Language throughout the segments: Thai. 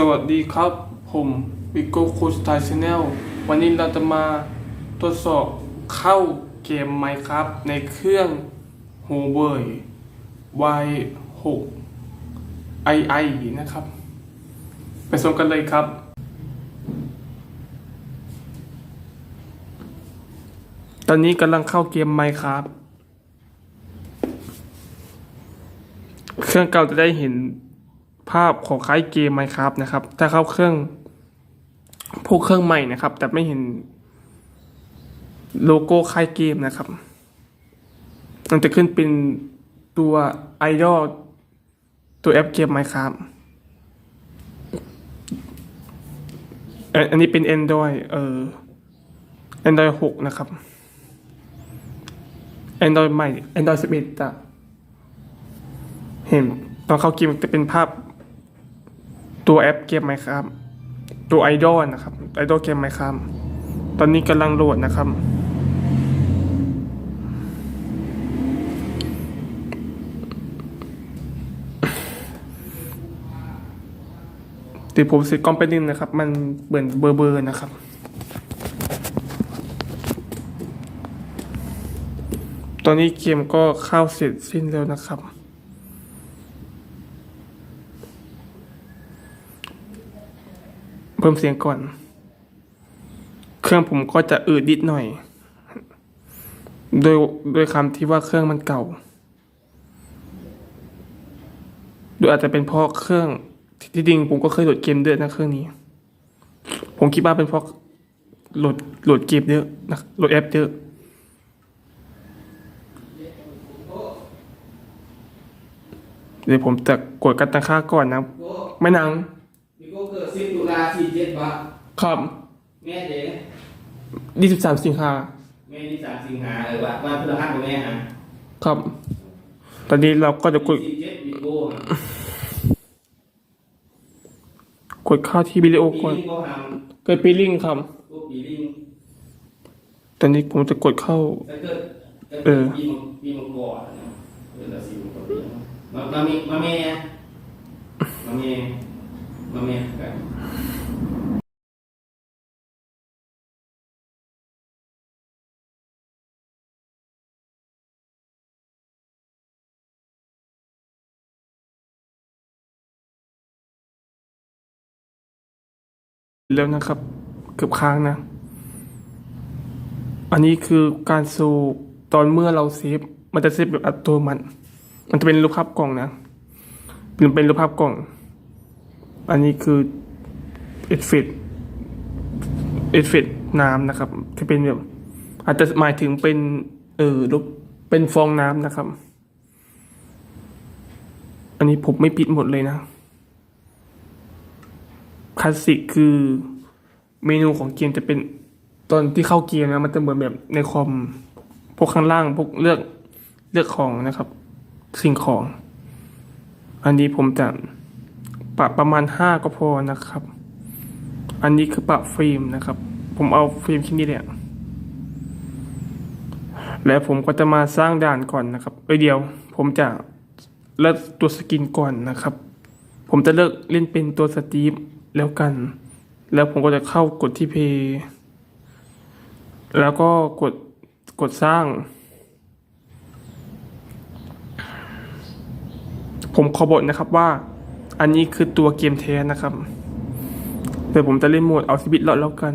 สวัสดีครับ ผมวิโก้คูสไตล์ชแนลวันนี้เราจะมาทดสอบเข้าเกมไหมครับ ในเครื่อง Huawei Y6 II นะครับ ไปชมกันเลยครับ ตอนนี้กำลังเข้าเกมไหมครับ เครื่องเก่าจะได้เห็น ภาพของคล้ายเกมไหมครับนะครับ ถ้าเข้าเครื่องพวกเครื่องใหม่นะครับ แต่ไม่เห็นโลโก้คล้ายเกมนะครับ มันจะขึ้นเป็นตัวไอดอลตัวแอปเกมไหมครับอันนี้เป็น Android เอ่อ Android 6 นะครับ Android ใหม่ Android 11อะเห็นตอนเข้าเกมจะเป็นภาพ ตัวแอปเกมไหมครับ ตัวไอดอลนะครับไอดอลเกมไหมครับ ตอนนี้กำลังโหลดนะครับเดี๋ยวผมเสร็จกล้องไปนิดนะครับ มันเบิ่นเบอร์เบอร์นะครับ ตอนนี้เกมก็เข้าเสร็จสิ้นแล้วนะครับ เพิ่มเสียงก่อน เครื่องผมก็จะอืดนิดหน่อย โดยโดยคำที่ว่าเครื่องมันเก่าหรือาจจะเป็นเพราะเครื่องที่จริงผมก็เคยโหลดเกมด้วยนะเครื่องนี้ ผมคิดว่าเป็นเพราะโหลดโหลดเกมเยอะนะโหลดแอปเยอะเดี๋ยวผมจะกดกันตั้งค่าก่อนนะ ไม่นาง เกิดสิบตุลาสี่เจ็ดบะครับแม่เด็กยี่สิบสามสิงหาแม่นี่สามสิงหาเออว่าวันพฤหัสกับแม่ฮะครับ ตอนนี้เราก็จะกดสี่เจ็ดมีโก้ฮะกดเข้าที่วิดีโอปีก่อนลิงโก้ฮะเกิดปีลิงครับโก้ปีลิงตอนนี้ผมจะกดเข้าถ้าเกิดถ้าเอเกิดอปีมังปีมังกรนะเออแล้วสี่มังกรปีมามามีมาแม่มาแม่มาแม่กัน แล้วนะครับเกือบค้างนะ อันนี้คือการสูบตอนเมื่อเราเซฟมันจะเซฟแบบอัตโนมัติมันจะเป็นรูปภาพกล่องนะเป็นเป็นรูปภาพกล่อง อันนี้คือเอฟเฟกเอฟเฟกน้ำนะครับที่เป็นแบบอาจจะหมายถึงเป็นเออรูปเป็นฟองน้ำนะครับ อันนี้ผมไม่ปิดหมดเลยนะ คลาสสิกคือเมนูของเกมจะเป็นตอนที่เข้าเกมนะมันจะเหมือนแบบในคอมพวกข้างล่างพวกเลือกเลือกของนะครับ สิ่งของ อันนี้ผมจะปรับประมาณห้าก็พอนะครับ อันนี้คือปรับฟิล์มนะครับ ผมเอาฟิล์มชิ้นนี้แหละแล้วผมก็จะมาสร้างด่านก่อนนะครับเอ้ยเดียว ผมจะเลือกตัวสกินก่อนนะครับ ผมจะเลิกเล่นเป็นตัวสตีฟ แล้วกัน แล้วผมก็จะเข้ากดที่เพย์แล้วก็กดกดสร้าง ผมขอบอกนะครับว่า อันนี้คือตัวเกมแท้นะครับเดี๋ยวผมจะเล่นโหมดเอาชีวิตรอดแล้วกัน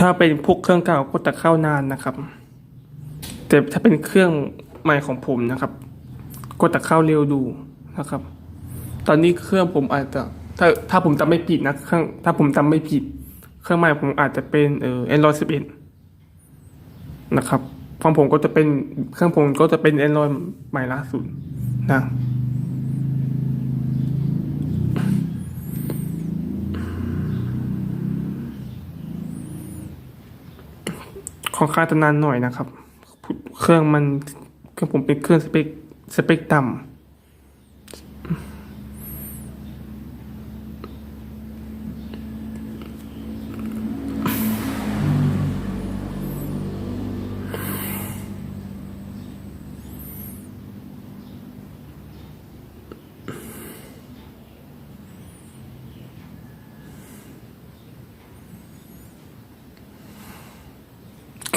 ถ้าเป็นพวกเครื่องเก่าก็จะเข้านานนะครับ แต่ถ้าเป็นเครื่องใหม่ของผมนะครับ ก็จะเข้าเร็วดูนะครับ ตอนนี้เครื่องผมอาจจะถ้าถ้าผมจำไม่ผิดนะเครื่องถ้าผมจำไม่ผิด เครื่องใหม่ผมอาจจะเป็นเออ Android 11 นะครับของผมก็จะเป็นเครื่องผมก็จะเป็น Android ใหม่ล่าสุดนะ ค่อนข้างจะนานหน่อยนะครับ เครื่องมันเครื่องผมเป็นเครื่องสเปคสเปคต่ำ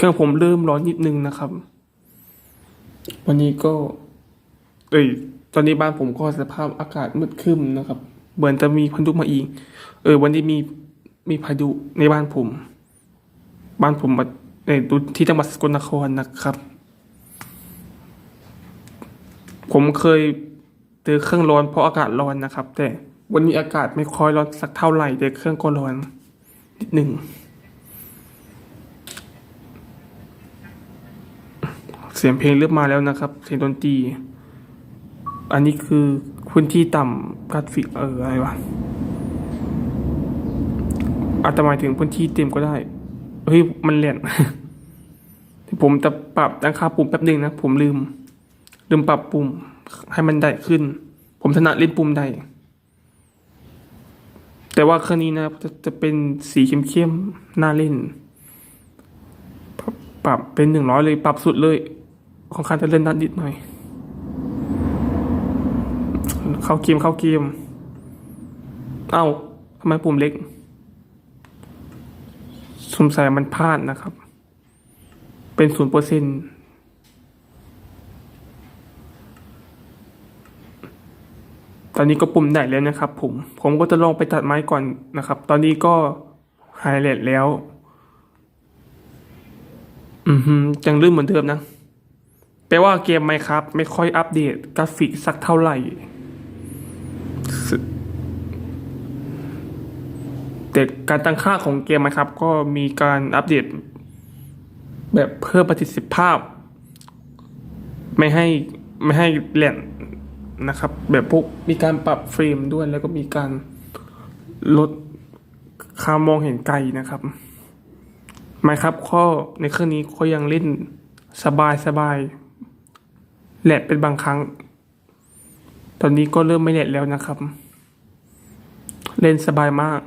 รื่องผมเริ่มร้อนนิดนึงนะครับ วันนี้ก็ เอ้ย ตอนนี้บ้านผมก็สภาพอากาศมืดครึ้มนะครับ เหมือนจะมีพายุมาอีก เออ วันนี้มีมีพายุในบ้านผม บ้านผมในที่จังหวัดสกลนครนะครับ ผมเคยเจอเครื่องร้อนเพราะอากาศร้อนนะครับ แต่วันนี้อากาศไม่ค่อยร้อนสักเท่าไหร่แต่เครื่องก็ร้อนนิดหนึ่ง เสียงเพลงเริ่มมาแล้วนะครับ เสียงดนตรี อันนี้คือพื้นที่ต่ำกราฟิกเอออะไรวะอาจจะหมายถึงพื้นที่เต็มก็ได้ เฮ้ย มันเลี่ยนผมจะปรับตั้งค่าปุ่มแป๊บนึงนะ ผมลืม ลืมปรับปุ่ม ให้มันได้ขึ้น ผมถนัดเล่นปุ่มได้ แต่ว่าเครื่องนี้นะจะจะเป็นสีเข้มๆน่าเล่น ปรับเป็นหนึ่งร้อยเลย ปรับสุดเลย ของคันจะเล่นนัดนิดหน่อย เข้าเกมเข้าเกม เอ้าทำไมปุ่มเล็ก สงสัยมันพลาดนะครับ เป็นศูนย์เปอร์เซ็นตอนนี้ก็ปุ่มได้แล้วนะครับผม ผมก็จะลองไปตัดไม้ก่อนนะครับ ตอนนี้ก็หายเลท์แล้ว อือฮึยังลื่นเหมือนเดิมนะ แปลว่าเกมไหมครับ ไม่ค่อยอัปเดตกราฟิกสักเท่าไหร่ แต่การตั้งค่าของเกมนะครับ ก็มีการอัปเดต แบบเพิ่มประสิทธิภาพ ไม่ให้ไม่ให้แหลนนะครับ แบบพวกมีการปรับเฟรมด้วย แล้วก็มีการลดคามองเห็นไกลนะครับไม่ครับข้อในเครื่องนี้ก็ยังเล่นสบายสบาย แหลดเป็นบางครั้ง ตอนนี้ก็เริ่มไม่แหลดแล้วนะครับ เล่นสบายมาก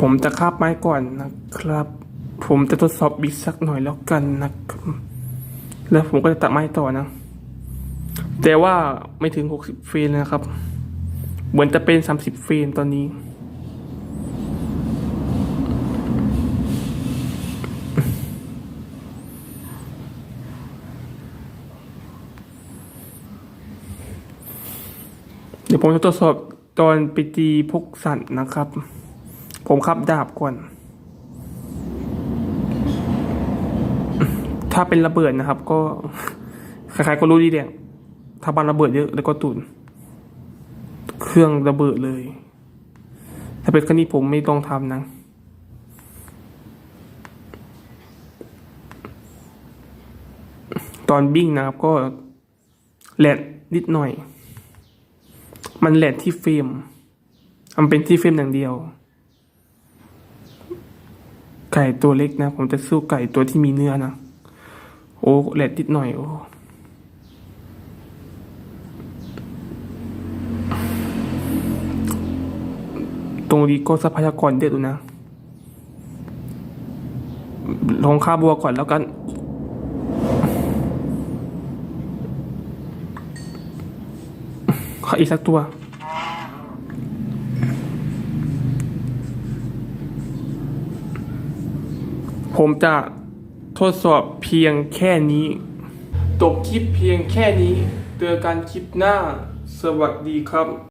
ผมจะคาบไม้ก่อนนะครับ ผมจะทดสอบบิดสักหน่อยแล้วกันนะครับ แล้วผมก็จะตัดไม้ต่อนะ แต่ว่าไม่ถึงหกสิบเฟรมนะครับ เหมือนจะเป็นสามสิบเฟรมตอนนี้ เดี๋ยวผมจะทดสอบตอนไปตีพกสัตว์นะครับ ผมขับดาบก่อน ถ้าเป็นระเบิดนะครับก็ ใครๆก็รู้ดีแดง ถ้าบ้านระเบิดเยอะแล้วก็ตุนเครื่องระเบิดเลย ถ้าเป็นครั้นี้ผมไม่ต้องทำนะตอนบิ้งนะครับก็แหลดนิดหน่อย มันแหลดที่เฟรมมันเป็นที่เฟรมอย่างเดียว ไก่ตัวเล็กนะ ผมจะสู้ไก่ตัวที่มีเนื้อนะ โอ้แหลดนิดหน่อยโอ้ ตรงนี้ก็ทรัพยากรเยอะดูนะ ลองฆ่าบัวก่อนแล้วกัน ขออีกสักตัว ผมจะทดสอบเพียงแค่นี้จบคลิปเพียงแค่นี้ เจอกันคลิปหน้า สวัสดีครับ